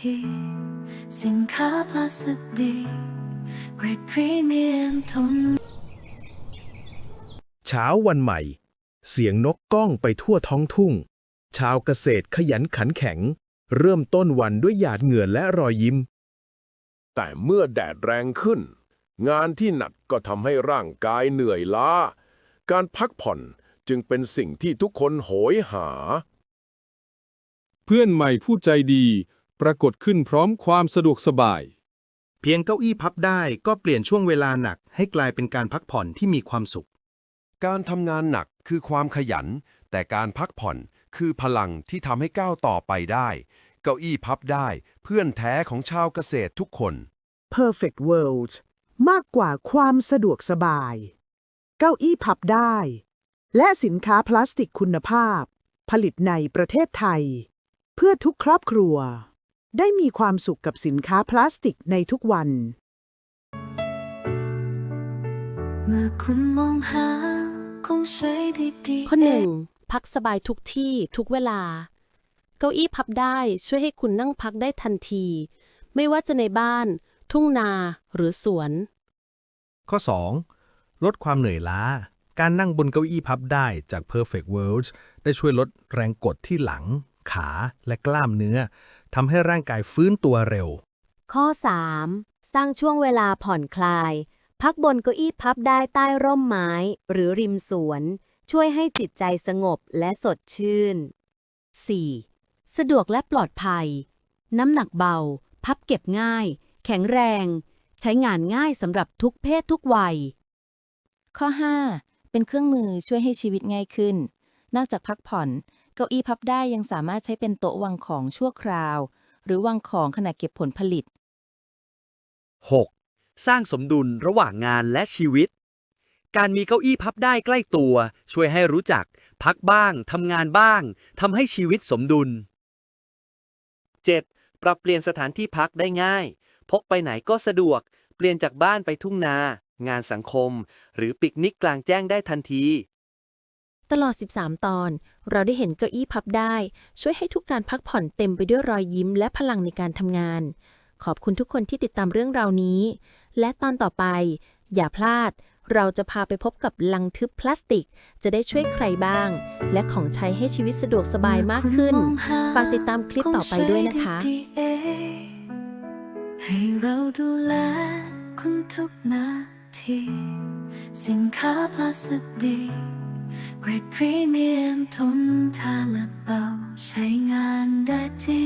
ที สินค้าพลาสติกดีเกรดพรีเมียมทนเช้าวันใหม่ เสียงนกก้องไปทั่วท้องทุ่ง ชาวเกษตรขยันขันแข็ง เริ่มต้นวันด้วยหยาดเหงื่อและรอยยิ้ม แต่เมื่อแดดแรงขึ้น งานที่หนักก็ทำให้ร่างกายเหนื่อยล้า การพักผ่อนจึงเป็นสิ่งที่ทุกคนโหยหา เพื่อนใหม่ผู้ใจดี ปรากฏขึ้นพร้อมความสะดวกสบาย เพียงเก้าอี้พับได้ก็เปลี่ยนช่วงเวลาหนักให้กลายเป็นการพักผ่อนที่มีความสุข การทำงานหนักคือความขยัน แต่การพักผ่อนคือพลังที่ทำให้ก้าวต่อไปได้ เก้าอี้พับได้ เพื่อนแท้ของชาวเกษตรทุกคน Perfect World มากกว่าความสะดวกสบาย เก้าอี้พับได้ และสินค้าพลาสติกคุณภาพ ผลิตในประเทศไทย เพื่อทุกครอบครัว ได้มีความสุขกับสินค้าพลาสติกในทุกวัน เมื่อคุณมองหาคงใช้ดีดีข้อหนึ่งพักสบายทุกที่ทุกเวลา เก้าอี้พับได้ช่วยให้คุณนั่งพักได้ทันที ไม่ว่าจะในบ้าน ทุ่งนาหรือสวน ข้อ 2. ลดความเหนื่อยล้า การนั่งบนเก้าอี้พับได้จาก Perfect Worlds ได้ช่วยลดแรงกดที่หลัง ขาและกล้ามเนื้อ ทำให้ร่างกายฟื้นตัวเร็ว ข้อ 3. สร้างช่วงเวลาผ่อนคลาย พักบนเก้าอี้พับได้ใต้ร่มไม้ หรือริมสวน ช่วยให้จิตใจสงบและสดชื่น 4. สะดวกและปลอดภัย น้ำหนักเบา พับเก็บง่าย แข็งแรง ใช้งานง่ายสำหรับทุกเพศทุกวัย ข้อ 5. เป็นเครื่องมือช่วยให้ชีวิตง่ายขึ้น นอกจากพักผ่อน เก้าอี้พับได้ยังสามารถใช้เป็นโต๊ะวางของชั่วคราว หรือวางของขณะเก็บผลผลิต 6. สร้างสมดุลระหว่างงานและชีวิต การมีเก้าอี้พับได้ใกล้ตัว ช่วยให้รู้จัก พักบ้างทำงานบ้างทำให้ชีวิตสมดุล 7. ปรับเปลี่ยนสถานที่พักได้ง่าย พกไปไหนก็สะดวก เปลี่ยนจากบ้านไปทุ่งนา งานสังคม หรือปิกนิกกลางแจ้งได้ทันที ตลอด 13 ตอน เราได้เห็นเก้าอี้พับได้ ช่วยให้ทุกการพักผ่อนเต็มไปด้วยรอยยิ้มและพลังในการทำงาน ขอบคุณทุกคนที่ติดตามเรื่องราวนี้ และตอนต่อไป อย่าพลาด เราจะพาไปพบกับลังทึบพลาสติก จะได้ช่วยใครบ้าง และของใช้ให้ชีวิตสะดวกสบายมากขึ้น ฝากติดตามคลิปต่อไปด้วยนะคะ ให้เราดูแลคุณทุกนาที สินค้าพลาสติก เกรดพรีเมียมทนทานและเบา ใช้งานได้จริง